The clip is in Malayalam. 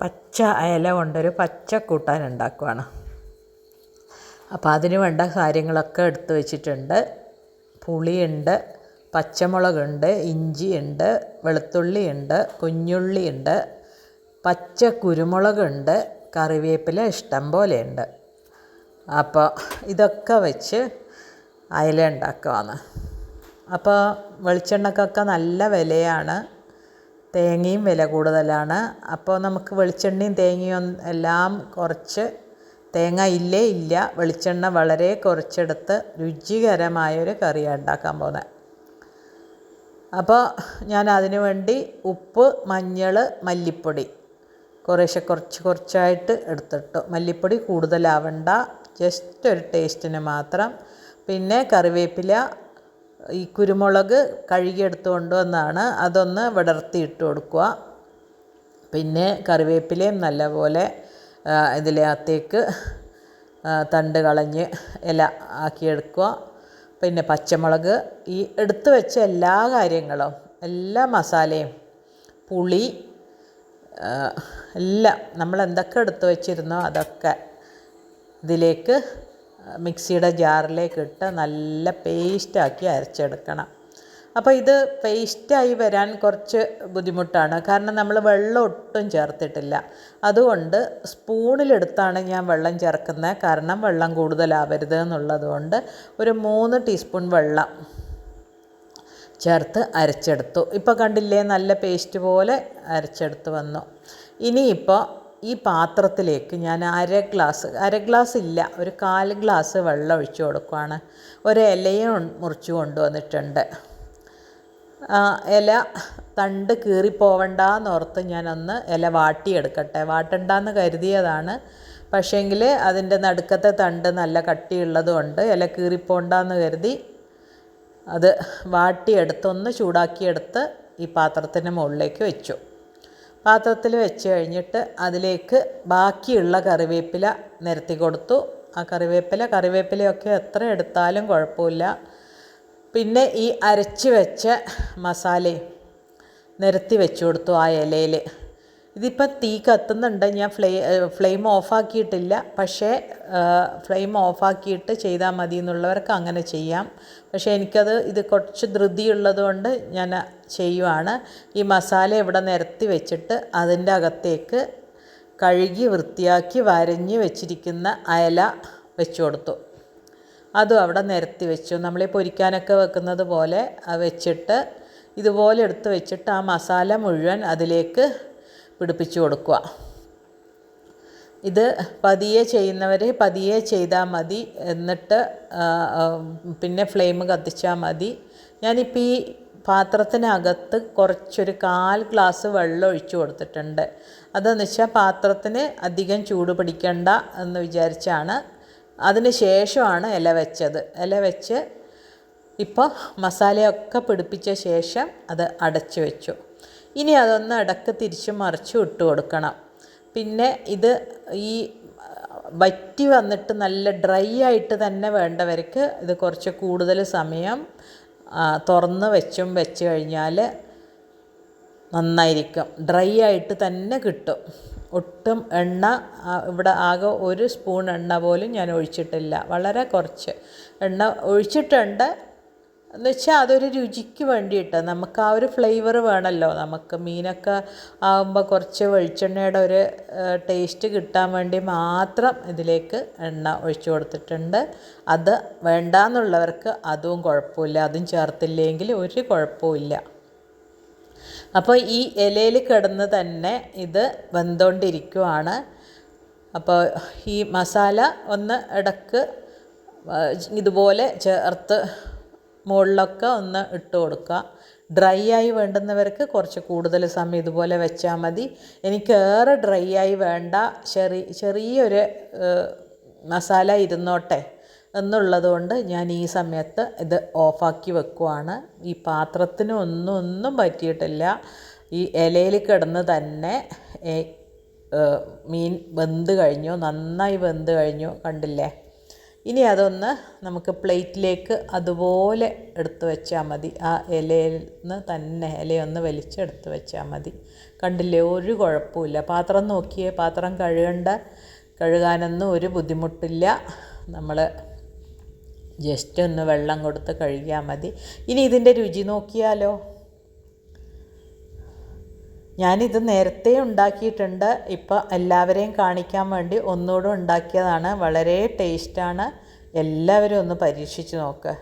പച്ച അയല കൊണ്ടൊരു പച്ച കൂട്ടാൻ ഉണ്ടാക്കുവാണ്. അപ്പോൾ അതിന് വേണ്ട കാര്യങ്ങളൊക്കെ എടുത്തു വെച്ചിട്ടുണ്ട്. പുളിയുണ്ട് പച്ചമുളകുണ്ട് ഇഞ്ചിയുണ്ട് വെളുത്തുള്ളിയുണ്ട് കുഞ്ഞുള്ളിയുണ്ട് പച്ച കുരുമുളകുണ്ട് കറിവേപ്പില ഇഷ്ടം പോലെ ഉണ്ട് അപ്പോൾ ഇതൊക്കെ വെച്ച് അയല ഉണ്ടാക്കുവാണ്. അപ്പോൾ വെളിച്ചെണ്ണക്കൊക്കെ നല്ല വിലയാണ്. തേങ്ങയും വില കൂടുതലാണ്. അപ്പോൾ നമുക്ക് വെളിച്ചെണ്ണയും തേങ്ങയും എല്ലാം കുറച്ച് തേങ്ങ ഇല്ലേ ഇല്ല വെളിച്ചെണ്ണ വളരെ കുറച്ചെടുത്ത് രുചികരമായൊരു കറിയാണ് ഉണ്ടാക്കാൻ പോകുന്നത്. അപ്പോൾ ഞാൻ അതിനുവേണ്ടി ഉപ്പ് മഞ്ഞൾ മല്ലിപ്പൊടി കുറേശ്ശെ കുറച്ച് കുറച്ചായിട്ട് എടുത്തിട്ടു. മല്ലിപ്പൊടി കൂടുതലാവണ്ട ജസ്റ്റ് ഒരു ടേസ്റ്റിന് മാത്രം. പിന്നെ കറിവേപ്പില ഈ കുരുമുളക് കഴുകിയെടുത്ത് കൊണ്ടുവന്നാണ് അതൊന്ന് വിടർത്തി ഇട്ട് കൊടുക്കുക. പിന്നെ കറിവേപ്പിലയും നല്ലപോലെ ഇതിനകത്തേക്ക് തണ്ട് കളഞ്ഞ് ഇല ആക്കിയെടുക്കുക പിന്നെ പച്ചമുളക് ഈ എടുത്തു വെച്ച എല്ലാ കാര്യങ്ങളും എല്ലാ മസാലയും പുളി എല്ലാം നമ്മൾ എന്തൊക്കെ എടുത്തു വെച്ചിരുന്നോ അതൊക്കെ ഇതിലേക്ക് മിക്സിയുടെ ജാറിലേക്ക് ഇട്ട് നല്ല പേസ്റ്റാക്കി അരച്ചെടുക്കണം. അപ്പോൾ ഇത് പേസ്റ്റായി വരാൻ കുറച്ച് ബുദ്ധിമുട്ടാണ്. കാരണം നമ്മൾ വെള്ളം ഒട്ടും ചേർത്തിട്ടില്ല. അതുകൊണ്ട് സ്പൂണിലെടുത്താണ് ഞാൻ വെള്ളം ചേർക്കുന്നത്. കാരണം വെള്ളം കൂടുതലാവരുത് എന്നുള്ളത് കൊണ്ട് ഒരു മൂന്ന് ടീസ്പൂൺ വെള്ളം ചേർത്ത് അരച്ചെടുത്തു. ഇപ്പോൾ കണ്ടില്ലേ നല്ല പേസ്റ്റ് പോലെ അരച്ചെടുത്ത് വന്നു. ഇനിയിപ്പോൾ ഈ പാത്രത്തിലേക്ക് ഞാൻ അര ഗ്ലാസ് അര ഗ്ലാസ് ഇല്ല ഒരു കാൽ ഗ്ലാസ് വെള്ളം ഒഴിച്ചു കൊടുക്കുകയാണ് ഒരു ഇലയും മുറിച്ച് കൊണ്ടുവന്നിട്ടുണ്ട്. ഇല തണ്ട് കീറിപ്പോവണ്ടെന്നോർത്ത് ഞാനൊന്ന് ഇല വാട്ടിയെടുക്കട്ടെ. വാട്ടണ്ടെന്ന് കരുതിയതാണ്. പക്ഷേങ്കിൽ അതിന്റെ നടുക്കത്തെ തണ്ട് നല്ല കട്ടിയുള്ളത് കൊണ്ട് ഇല കീറിപ്പോണ്ടെന്ന് കരുതി അത് വാട്ടിയെടുത്തൊന്ന് ചൂടാക്കിയെടുത്ത് ഈ പാത്രത്തിന് മുകളിലേക്ക് വെച്ചു. പാത്രത്തിൽ വെച്ച് കഴിഞ്ഞിട്ട് അതിലേക്ക് ബാക്കിയുള്ള കറിവേപ്പില നിരത്തി കൊടുത്തു. ആ കറിവേപ്പില കറിവേപ്പിലയൊക്കെ എത്ര എടുത്താലും കുഴപ്പമില്ല. പിന്നെ ഈ അരച്ച് വെച്ച മസാലയും നിരത്തി വെച്ച് കൊടുത്തു ആ ഇലയിൽ. ഇതിപ്പോൾ തീ കത്തുന്നുണ്ട്. ഞാൻ ഫ്ലേ ഫ്ലെയിം ഓഫാക്കിയിട്ടില്ല. പക്ഷേ ഫ്ലെയിം ഓഫാക്കിയിട്ട് ചെയ്താൽ മതി എന്നുള്ളവർക്ക് അങ്ങനെ ചെയ്യാം. പക്ഷേ എനിക്കത് ഇത് കുറച്ച് ധൃതിയുള്ളത് കൊണ്ട് ഞാൻ ചെയ്യുവാണ്. ഈ മസാല ഇവിടെ നിരത്തി വെച്ചിട്ട് അതിന്റെ അകത്തേക്ക് കഴുകി വൃത്തിയാക്കി വരഞ്ഞ് വെച്ചിരിക്കുന്ന അയല വെച്ചു കൊടുത്തു. അതും അവിടെ നിരത്തി വെച്ചു. നമ്മൾ ഈ പൊരിക്കാനൊക്കെ വെക്കുന്നത് പോലെ വെച്ചിട്ട് ഇതുപോലെ എടുത്ത് വെച്ചിട്ട് ആ മസാല മുഴുവൻ അതിലേക്ക് പിടിപ്പിച്ച് കൊടുക്കുക. ഇത് പതിയെ ചെയ്യുന്നവർ പതിയെ ചെയ്താൽ മതി എന്നിട്ട് പിന്നെ ഫ്ലെയിം കത്തിച്ചാൽ മതി. ഞാനിപ്പോൾ ഈ പാത്രത്തിനകത്ത് കുറച്ചൊരു കാൽ ഗ്ലാസ് വെള്ളം ഒഴിച്ചു കൊടുത്തിട്ടുണ്ട്. അതെന്ന് വെച്ചാൽ പാത്രത്തിന് അധികം ചൂട് പിടിക്കണ്ട എന്ന് വിചാരിച്ചാണ്. അതിന് ശേഷമാണ് ഇല വെച്ചത്. ഇല വെച്ച് ഇപ്പോൾ മസാലയൊക്കെ പിടിപ്പിച്ച ശേഷം അത് അടച്ചു വെച്ചു. ഇനി അതൊന്ന് ഇടയ്ക്ക് തിരിച്ച് മറിച്ച് ഇട്ട് കൊടുക്കണം. പിന്നെ ഇത് ഈ വറ്റി വന്നിട്ട് നല്ല ഡ്രൈ ആയിട്ട് തന്നെ വേണ്ടവർക്ക് ഇത് കുറച്ച് കൂടുതൽ സമയം തുറന്ന് വെച്ചും വെച്ച് കഴിഞ്ഞാൽ നന്നായിരിക്കും. ഡ്രൈ ആയിട്ട് തന്നെ കിട്ടും. ഒട്ടും എണ്ണ ഇവിടെ ആകെ ഒരു സ്പൂൺ എണ്ണ പോലും ഞാൻ ഒഴിച്ചിട്ടില്ല. വളരെ കുറച്ച്. എണ്ണ ഒഴിച്ചിട്ടുണ്ട് എന്ന് വെച്ചാൽ അതൊരു രുചിക്ക് വേണ്ടിയിട്ട്. നമുക്ക് ആ ഒരു ഫ്ലേവർ വേണമല്ലോ നമുക്ക് മീനൊക്കെ ആകുമ്പോൾ കുറച്ച് വെളിച്ചെണ്ണയുടെ ഒരു ടേസ്റ്റ് കിട്ടാൻ വേണ്ടി മാത്രം ഇതിലേക്ക് എണ്ണ ഒഴിച്ചു കൊടുത്തിട്ടുണ്ട്. അത് വേണ്ടാന്നുള്ളവർക്ക് അതും കുഴപ്പമില്ല. അതും ചേർത്തില്ലെങ്കിൽ ഒരു കുഴപ്പമില്ല അപ്പോൾ ഈ ഇലയിൽ കിടന്ന് തന്നെ ഇത് വെന്തുകൊണ്ടിരിക്കുവാണ് അപ്പോൾ ഈ മസാല ഒന്ന് ഇടയ്ക്ക് ഇതുപോലെ ചേർത്ത് മുകളിലൊക്കെ ഒന്ന് ഇട്ട് കൊടുക്കുക. ഡ്രൈ ആയി വേണ്ടുന്നവർക്ക് കുറച്ച് കൂടുതൽ സമയം ഇതുപോലെ വെച്ചാൽ മതി. എനിക്ക് ഏറെ ഡ്രൈ ആയി വേണ്ട ചെറിയ ചെറിയൊരു മസാല ഇരുന്നോട്ടെ എന്നുള്ളതുകൊണ്ട് ഞാൻ ഈ സമയത്ത് ഇത് ഓഫാക്കി വെക്കുവാണ്. ഈ പാത്രത്തിന് ഒന്നും ഒന്നും പറ്റിയിട്ടില്ല. ഈ ഇലയിൽ കിടന്ന് തന്നെ മീൻ വെന്ത് കഴിഞ്ഞു നന്നായി വെന്ത് കഴിഞ്ഞു കണ്ടില്ലേ? ഇനി അതൊന്ന് നമുക്ക് പ്ലേറ്റിലേക്ക് അതുപോലെ എടുത്തു വെച്ചാൽ മതി. ആ ഇലയിൽ നിന്ന് തന്നെ ഇലയൊന്ന് വലിച്ചെടുത്ത് വെച്ചാൽ മതി. കണ്ടില്ലേ ഒരു കുഴപ്പമില്ല. പാത്രം നോക്കിയേ പാത്രം കഴുകണ്ട. കഴുകാനൊന്നും ഒരു ബുദ്ധിമുട്ടില്ല. നമ്മൾ ജസ്റ്റ് ഒന്ന് വെള്ളം കൊടുത്ത് കഴുകിയാൽ മതി. ഇനി ഇതിന്റെ രുചി നോക്കിയാലോ? ഞാനിത് നേരത്തെ ഉണ്ടാക്കിയിട്ടുണ്ട്. ഇപ്പോൾ എല്ലാവരെയും കാണിക്കാൻ വേണ്ടി ഒന്നുകൂടെ ഉണ്ടാക്കിയതാണ്. വളരെ ടേസ്റ്റാണ് എല്ലാവരും ഒന്ന് പരീക്ഷിച്ച് നോക്കുക